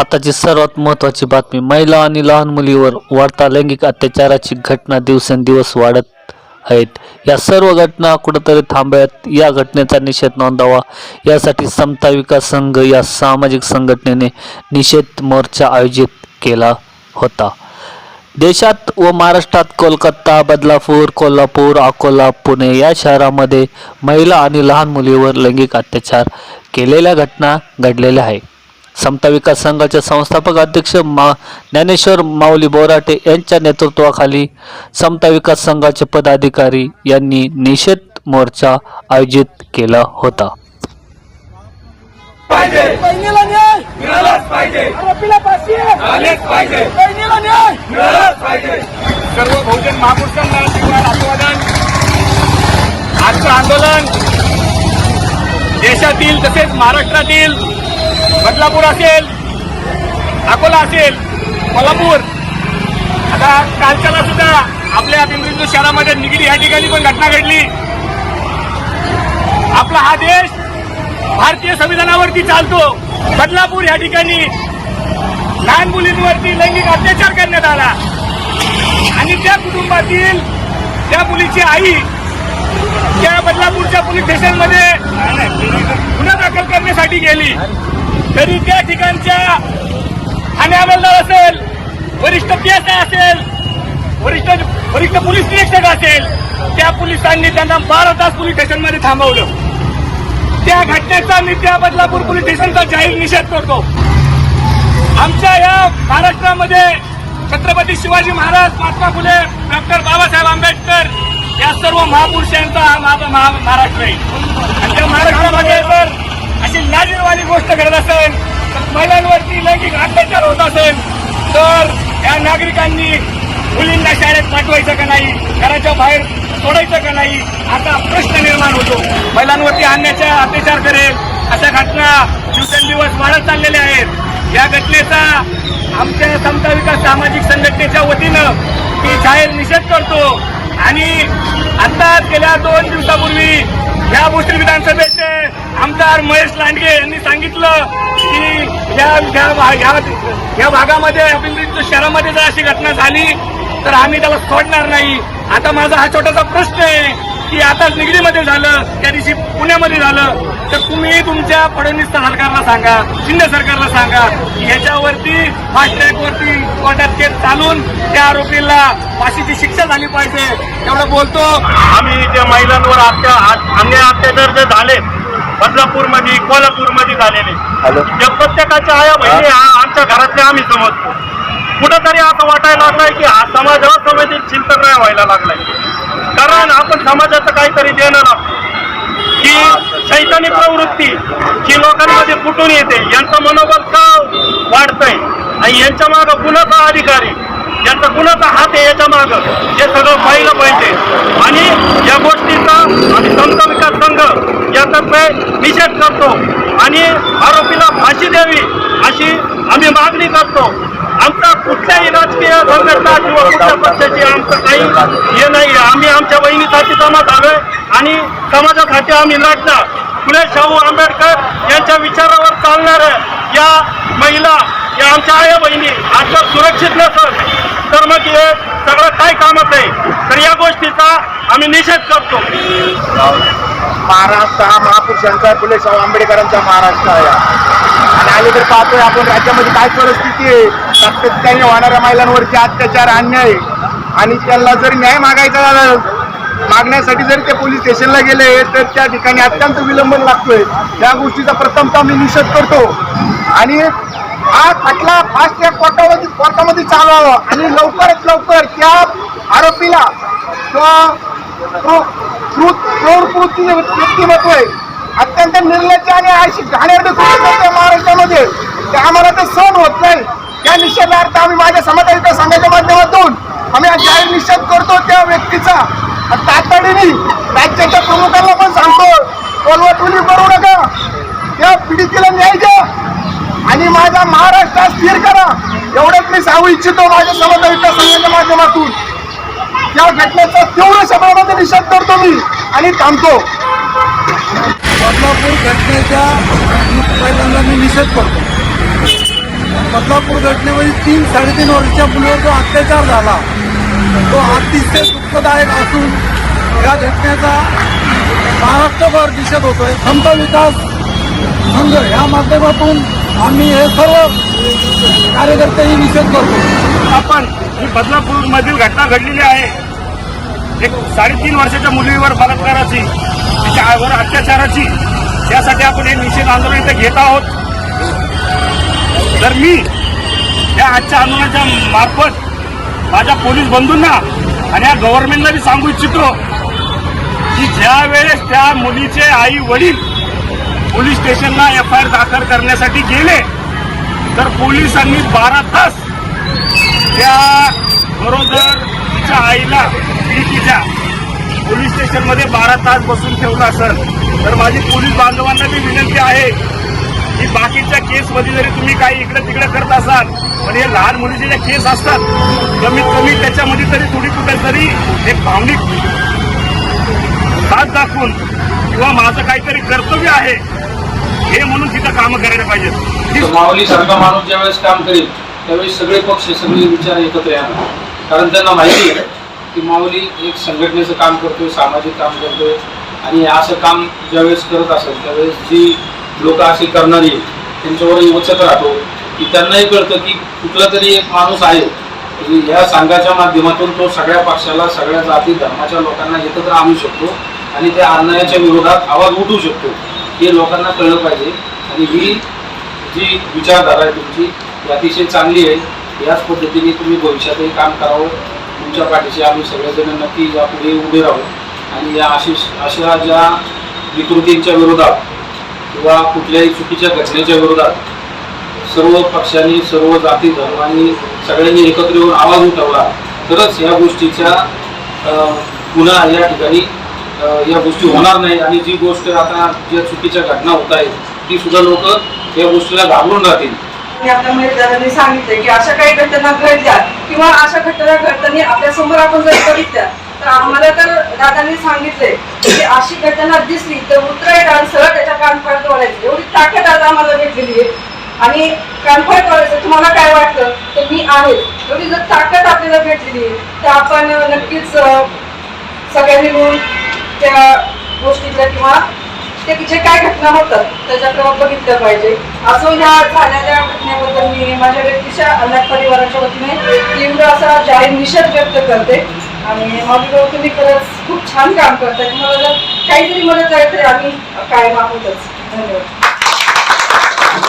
आताची सर्वात महत्त्वाची बातमी महिला आणि लहान मुलीवर वाढता लैंगिक अत्याचाराची घटना दिवसेंदिवस वाढत आहेत. या सर्व घटना कुठंतरी थांबाव्यात या घटनेचा निषेध नोंदावा. यासाठी समता विकास संघ या सामाजिक संघटनेने निषेध मोर्चा आयोजित केला होता. देशात व महाराष्ट्रात कोलकाता बदलापूर कोल्हापूर अकोला पुणे या शहरामध्ये महिला आणि लहान मुलीवर लैंगिक अत्याचार केलेल्या घटना घडलेल्या आहे समता विकास संघाचे संस्थापक अध्यक्ष मा ज्ञानेश्वर माऊली बोराटे यांच्या नेतृत्वाखाली समता विकास संघाचे पदाधिकारी यांनी निषेध मोर्चा आयोजित केला होता. सर्व बहुजन आजचं आंदोलन देशातील तसेच महाराष्ट्रातील बदलापूर असेल अकोला असेल कोल्हापूर. आता कालच्याला सुद्धा आपल्या पिंपरी शहरामध्ये निगडी या ठिकाणी पण घटना घडली. आपला हा देश भारतीय संविधानावरती चालतो. बदलापूर या ठिकाणी लहान मुलींवरती लैंगिक अत्याचार करण्यात आला. आणि त्या कुटुंबातील त्या मुलीची आई त्या बदलापूरच्या पोलीस स्टेशनमध्ये गुन्हा दाखल करण्यासाठी गेली. तरी त्या ठिकाणच्या ठाणे अंमलदार असेल वरिष्ठ पीएसआय असेल वरिष्ठ वरिष्ठ पोलीस निरीक्षक असेल त्या पोलिसांनी त्यांना बारा तास पोलीस स्टेशनमध्ये थांबवलं. त्या घटनेचा मी त्या बदलापूर पोलीस स्टेशनचा जाहीर निषेध करतो. आमच्या या महाराष्ट्रामध्ये छत्रपती शिवाजी महाराज महात्मा फुले डॉक्टर बाबासाहेब आंबेडकर या सर्व महापुरुषांचा हा महाराष्ट्र आहे. आणि त्या महाराष्ट्रामध्ये तर अशी लाजीरवाणी गोष्ट घडत असेल तर महिलांवरती लैंगिक अत्याचार होत असेल तर या नागरिकांनी मुलींना शाळेत पाठवायचं का नाही घराच्या बाहेर सोडायचं का नाही आता प्रश्न निर्माण होतो. महिलांवरती आणण्याचा अत्याचार करेल अशा घटना दिवसेंदिवस वाढत चाललेल्या आहेत. या घटनेचा आमच्या समता विकास सामाजिक संघटनेच्या वतीनं मी जाहीर निषेध करतो. आणि आता गेल्या दोन दिवसापूर्वी या भोसरी विधानसभेचे आमदार महेश लांडगे यांनी सांगितलं की या या या- भागामध्ये पिंपरी शहरामध्ये जर अशी घटना झाली तर आम्ही त्याला सोडणार नाही. आता माझा हा छोटासा प्रश्न आहे. की आता निगडीमध्ये झालं त्या दिवशी पुण्यामध्ये झालं तर तुम्ही तुमच्या फडणवीस सरकारला सांगा शिंदे सरकारला सांगा की ह्याच्यावरती फास्ट ट्रॅकवरती कोर्टात केस चालून त्या आरोपीला फाशीची शिक्षा झाली पाहिजे एवढं बोलतो. आम्ही ज्या महिलांवर अत्या अन्याय अत्याचार जे झाले बदलापूरमध्ये कोल्हापूरमध्ये झालेले त्या प्रत्येकाच्या आया बहिणी हा आमच्या घरातले आम्ही समजतो. कुठंतरी असं वाटायला लागलाय की हा समाजावर असंवेदनशील तर नाही व्हायला लागलाय. कारण आपण समाजाचं काहीतरी देणं लागतो की शैतानी प्रवृत्ती जी लोकांमध्ये फुटून येते यांचं मनोबल का वाढतंय? आणि यांच्या मागं कुणाचा अधिकारी? यांचा कुणाचा हात आहे याच्या मागं? हे सगळं पाहिलं पाहिजे. आणि या गोष्टीचा आम्ही संत विकास संघ यातर्फे निषेध करतो. आणि आरोपीला फाशी द्यावी अशी आम्ही मागणी करतो. आमचा राजकीय संघटना किंवा कुठल्या पक्षाची आमचं काही हे नाही आम्ही आमच्या बहिणीसाठी जमात आलोय आणि समाजासाठी आम्ही लढणार. फुले शाहू आंबेडकर यांच्या विचारावर चालणार या महिला या आमच्या आया बहिणी आज सुरक्षित नसत तर मग हे सगळं काय कामच आहे? तर या गोष्टीचा आम्ही निषेध करतो. महाराष्ट्र हा महापुरुषांचा फुले शाहू आंबेडकरांचा महाराष्ट्र आहे. आणि आले तर पाहतोय आपण राज्यामध्ये काय परिस्थिती आहे? सातत्याने होणाऱ्या महिलांवरचे अत्याचार अन्याय आणि त्यांना जर न्याय मागायचा मागण्यासाठी जर ते पोलीस स्टेशनला गेले तर त्या ठिकाणी अत्यंत विलंबन लागतोय. त्या गोष्टीचा प्रथमतः मी निषेध करतो. आणि हा खटला फास्ट ट्रॅक कोर्टामध्ये कोर्टामध्ये चालवावा आणि लवकरात लवकर त्या आरोपीला किंवा व्यक्तिमत्व आहे. अत्यंत निर्लज्ज आणि अशी घाणेरडी कृती करते महाराष्ट्रामध्ये ते आम्हाला ते सहन होत नाही त्या निषेधार्थ आम्ही माझ्या समाजाच्या संघाच्या माध्यमातून आम्ही जाहीर निषेध करतो त्या व्यक्तीचा. तातडीने राज्याच्या प्रमुखांना पण सांगतो कोलवटुली करू नका. त्या पीडितीला न्याय द्या. आणि माझा महाराष्ट्र स्थिर करा. एवढंच मी सांगू इच्छितो माझ्या समाज विकास संघाच्या माध्यमातून. या घटनेचा तीव्र शब्दामध्ये निषेध करतो मी आणि थांबतो. बदलापूर घटनेचा पहिल्यांदा मी निषेध करतो. बदलापूर घटनेमध्ये तीन साडेतीन वर्षाच्या मुलीवर अत्याचार झाला तो अतिशय दुःखदायक असून या घटनेचा महाराष्ट्रभर निषेध होतोय. संत विकास संघ या माध्यमातून आम्ही हे सर्व कार्यकर्तेही निषेध करतो आपण ही बदलापूरमधील घटना घडलेली आहे. एक साडेतीन वर्षाच्या मुलीवर बलात्काराची तिच्या आईवर अत्याचाराची त्यासाठी आपण हे निषेध आंदोलन इथे घेत आहोत. तर मी या आजच्या आंदोलनाच्या मार्फत माझ्या पोलीस बंधूंना आणि या गव्हर्नमेंटला मी सांगू इच्छितो की ज्या वेळेस त्या मुलीचे आई वडील पोलीस स्टेशनला एफ आय आर दाखल करण्यासाठी गेले तर पोलिसांनी बारा तास त्या बरोबर तिच्या आईला तिच्या पोलीस स्टेशनमध्ये बारा तास बसून ठेवलं असेल. तर माझी पोलीस बांधवांना मी विनंती आहे की बाकीच्या केसमध्ये जरी तुम्ही काही इकडे तिकडे करत असाल पण हे लहान मुलीचे ज्या केस असतात कमीत कमी त्याच्यामध्ये तरी थोडी कुठे तरी एक भावनिक साथ दाखवून किंवा माझं काहीतरी कर्तव्य आहे हे म्हणून तिथं कामं करायला पाहिजेत. माऊली सारखा माणूस ज्यावेळेस काम करेल त्यावेळेस सगळे पक्ष सगळे विचार एकत्र येणार. कारण त्यांना माहिती आहे की माऊली एक संघटनेचं काम करतोय सामाजिक काम करतोय. आणि असं काम ज्यावेळेस करत असेल त्यावेळेस जी लोक अशी करणारी आहेत, त्यांच्यावरही राहतो की त्यांनाही कळतं की कुठला तरी एक माणूस आहे. या संघाच्या माध्यमातून तो सगळ्या पक्षाला सगळ्या जाती धर्माच्या लोकांना एकत्र आणू शकतो आणि त्या अन्यायाच्या विरोधात आवाज उठवू शकतो. हे लोकांना कळलं पाहिजे. आणि ही जी विचारधारा आहे तुमची ती अतिशय चांगली आहे. याच पद्धतीने तुम्ही भविष्यातही काम करावं. तुमच्या पाठीशी आम्ही सगळेजण नक्की यापुढे उभे राहू. आणि या अशी अशा ज्या विकृतींच्या विरोधात किंवा कुठल्याही चुकीच्या घटनेच्या विरोधात सर्व पक्षांनी सर्व जाती धर्मांनी सगळ्यांनी एकत्र येऊन आवाज उठवला. तरच या गोष्टीच्या पुन्हा या ठिकाणी या गोष्टी होणार नाही. आणि जी गोष्ट आता ज्या चुकीच्या घटना होत आहेत ती सुद्धा लोक या गोष्टीला घाबरून राहतील. सांगितलं की अशा काही घटना घडल्या किंवा अशा घटना घडताना आपल्यासमोर आपण जर बघितल्या तर आम्हाला तर दादांनी सांगितले की अशी घटना दिसली तर उतराय सरळ त्याच्या कानफाड तोडायची एवढी ताकद आज आम्हाला भेटलेली आहे. आणि कानफाड तोडायचं तुम्हाला काय वाटतं? तर मी आहे. एवढी जर ताकद आपल्याला भेटलेली आहे तर आपण नक्कीच सगळ्यांनी मिळून त्या गोष्टीच्या किंवा ते जे काय घटना होतात त्याच्याकडे बघितलं पाहिजे. असं ह्या झालेल्या घटनेबद्दल मी माझ्या व्यक्तीच्या अनाथ परिवाराच्या वतीने तीव्र असा जाहीर निषेध व्यक्त करते. आणि माझी तुम्ही खरंच खूप छान काम करताय. तुम्हाला जर काहीतरी मदत आहे आम्ही कायम आहोतच धन्यवाद.